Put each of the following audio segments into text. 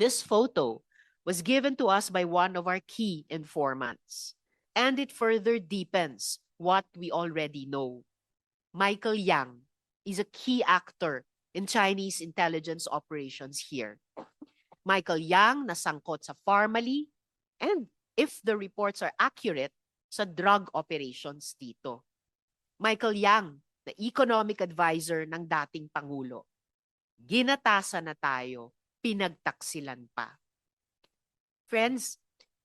This photo was given to us by one of our key informants, and it further deepens what we already know. Michael Yang is a key actor in Chinese intelligence operations here. Michael Yang nasangkot sa Pharmally and if the reports are accurate, sa drug operations dito. Michael Yang, the economic advisor ng dating Pangulo. Ginatasan na tayo, pinagtaksilan pa. Friends,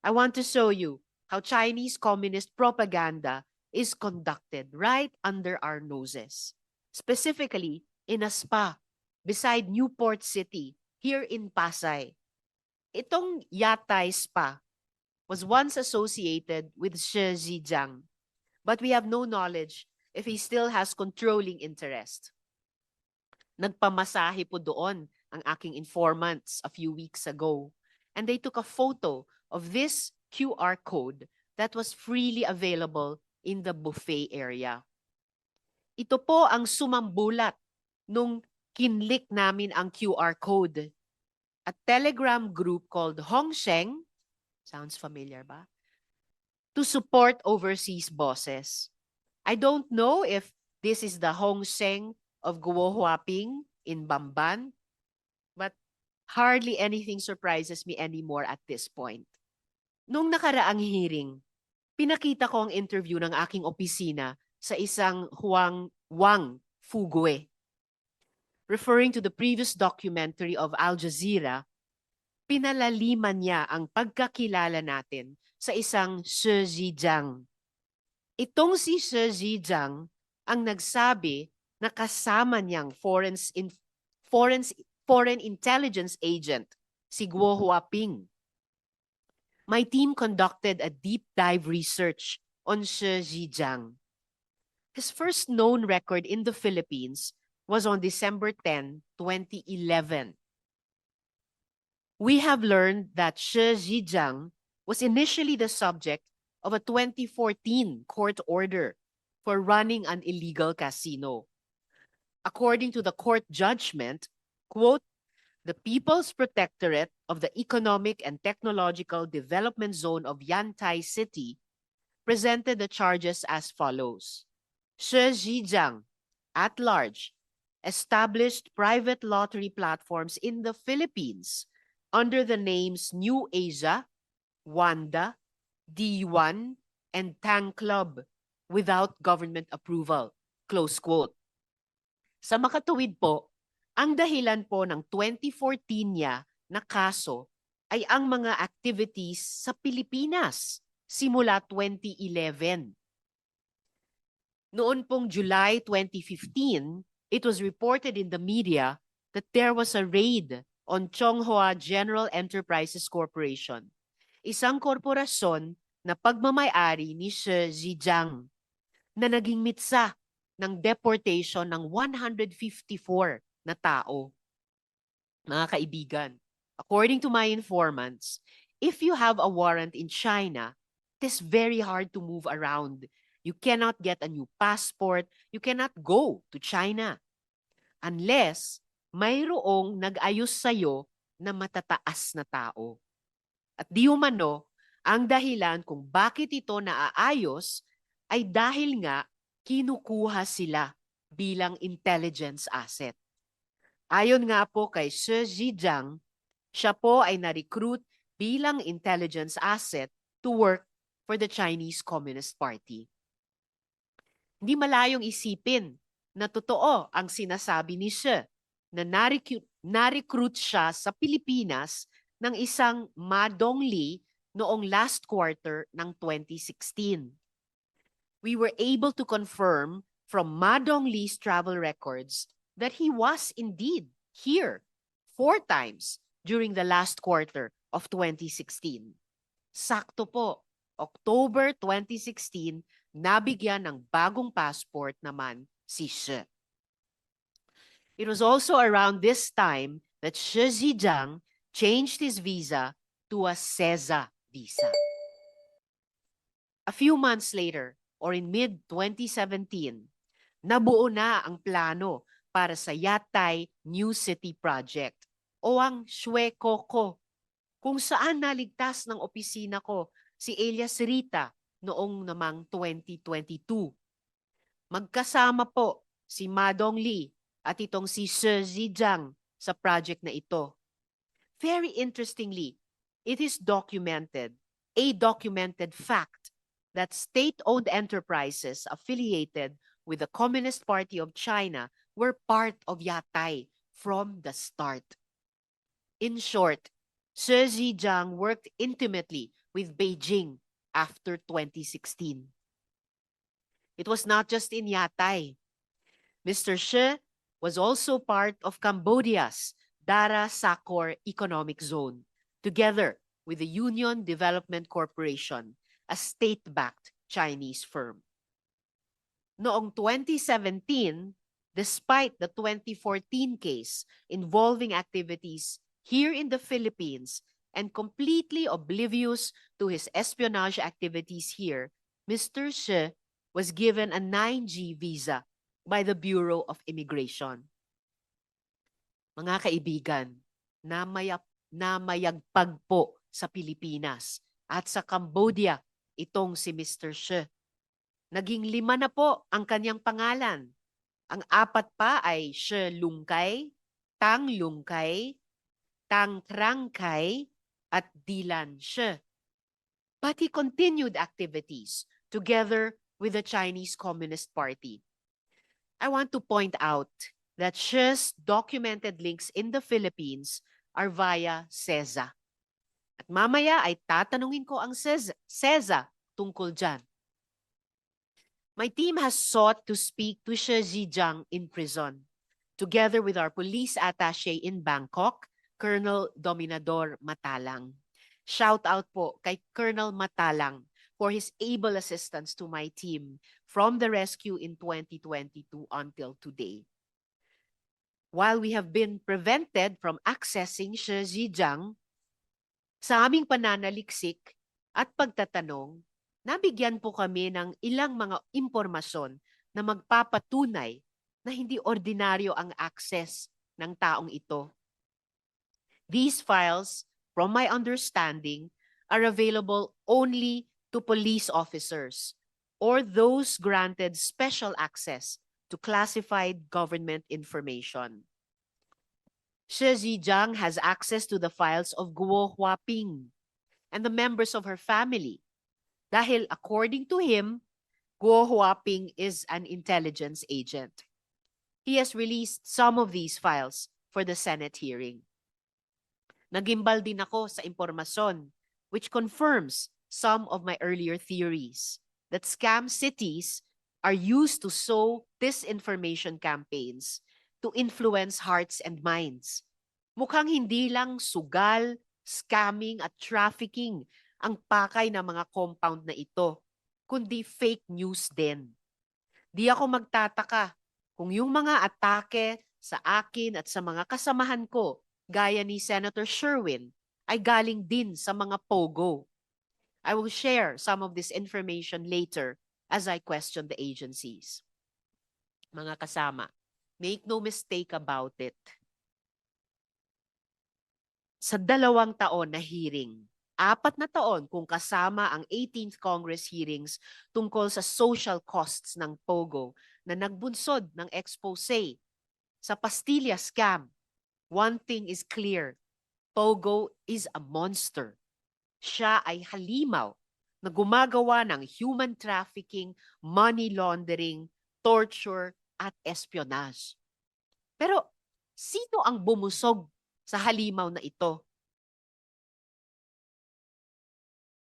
I want to show you how Chinese communist propaganda is conducted right under our noses. Specifically, in a spa beside Newport City, here in Pasay. Itong Yatay Spa was once associated with Shi Zhejiang, but we have no knowledge if he still has controlling interest. Nagpamasahe po doon ang aking informants a few weeks ago, and they took a photo of this QR code that was freely available in the buffet area. Ito po ang sumambulat nung kinlik namin ang QR code. A Telegram group called Hongsheng Sounds familiar ba? To support overseas bosses. I don't know if this is the Hong Sheng of Guo Huaping in Bamban, but hardly anything surprises me anymore at this point. Nung nakaraang hearing, pinakita ko ang interview ng aking opisina sa isang Huang Wang Fugue. Referring to the previous documentary of Al Jazeera pinalaliman niya ang pagkakilala natin sa isang Shi Zhejiang. Itong si Shi Zhejiang ang nagsabi na kasama niyang foreign, in, foreign, foreign intelligence agent, si Guo Huaping. My team conducted a deep dive research on Shi Zhejiang. His first known record in the Philippines was on December 10, 2011 we have learned that Shi Zhejiang was initially the subject of a 2014 court order for running an illegal casino. According to the court judgment, quote, the People's Protectorate of the Economic and Technological Development Zone of Yantai City presented the charges as follows. Shi Zhejiang, at large, established private lottery platforms in the Philippines under the names New Asia, Wanda, D1, and Tang Club without government approval. Close quote. Sa makatuwid po, ang dahilan po ng 2014 niya na kaso ay ang mga activities sa Pilipinas simula 2011. Noon pong July 2015, it was reported in the media that there was a raid on Chonghua General Enterprises Corporation, isang korporasyon na pagmamayari ni Shi Zhejiang na naging mitsa ng deportation ng 154 na tao. Mga kaibigan, according to my informants, if you have a warrant in China, it is very hard to move around. You cannot get a new passport. You cannot go to China unless mayroong nag-ayos sa'yo na matataas na tao. At di umano, ang dahilan kung bakit ito naaayos ay dahil nga kinukuha sila bilang intelligence asset. Ayon nga po kay Shi Zhejiang, siya po ay na-recruit bilang intelligence asset to work for the Chinese Communist Party. Hindi malayong isipin na totoo ang sinasabi ni Shi na na-recruit, siya sa Pilipinas ng isang Madong Lee noong last quarter ng 2016. We were able to confirm from Madong Lee's travel records that he was indeed here four times during the last quarter of 2016. Sakto po, October 2016, nabigyan ng bagong passport naman si Shi. It was also around this time that Shi Zhejiang changed his visa to a CESA visa. A few months later, or in mid-2017, nabuo na ang plano para sa Yatay New City Project o ang Shue Koko kung saan naligtas ng opisina ko si Elias Rita noong namang 2022. Magkasama po si Madong Lee at itong si Shi Zhejiang sa project na ito. Very interestingly, it is documented, a documented fact, that state-owned enterprises affiliated with the Communist Party of China were part of Yatai from the start. In short, Shi Zhejiang worked intimately with Beijing after 2016. It was not just in Yatai. Mr. Shi was also part of Cambodia's Dara Sakor Economic Zone, together with the Union Development Corporation, a state-backed Chinese firm. Noong 2017, despite the 2014 case involving activities here in the Philippines and completely oblivious to his espionage activities here, Mr. Shi was given a 9G visa by the Bureau of Immigration. Mga kaibigan, namayap, namayagpag po sa Pilipinas at sa Cambodia itong si Mr. Shi. Naging lima na po ang kanyang pangalan. Ang apat pa ay Shi Lungkay, Tang Lungkay, Tang Trangkay, at Dilan Shi. But he continued activities together with the Chinese Communist Party. I want to point out that Shi's documented links in the Philippines are via CESA. At mamaya ay tatanungin ko ang CESA, CESA tungkol dyan. My team has sought to speak to Shi Zhejiang in prison, together with our police attaché in Bangkok, Colonel Dominador Matalang. Shout out po kay Colonel Matalang for his able assistance to my team from the rescue in 2022 until today. While we have been prevented from accessing Shi Zhejiang, sa aming pananaliksik at pagtatanong, nabigyan po kami ng ilang mga impormasyon na magpapatunay na hindi ordinaryo ang access ng taong ito. These files, from my understanding, are available only to police officers or those granted special access to classified government information. Shi Zhejiang has access to the files of Guo Huaping and the members of her family dahil according to him, Guo Huaping is an intelligence agent. He has released some of these files for the Senate hearing. Nagimbal din ako sa impormasyon which confirms some of my earlier theories that scam cities are used to sow disinformation campaigns to influence hearts and minds. Mukhang hindi lang sugal, scamming at trafficking ang pakay ng mga compound na ito, kundi fake news din. Di ako magtataka kung yung mga atake sa akin at sa mga kasamahan ko, gaya ni Senator Sherwin, ay galing din sa mga POGO. I will share some of this information later as I question the agencies. Mga kasama, make no mistake about it. Sa dalawang taon na hearing, apat na taon kung kasama ang 18th Congress hearings tungkol sa social costs ng POGO na nagbunsod ng expose sa Pastilla scam, one thing is clear, Pogo is a monster. Siya ay halimaw na gumagawa ng human trafficking, money laundering, torture, at espionage. Pero sino ang bumusog sa halimaw na ito?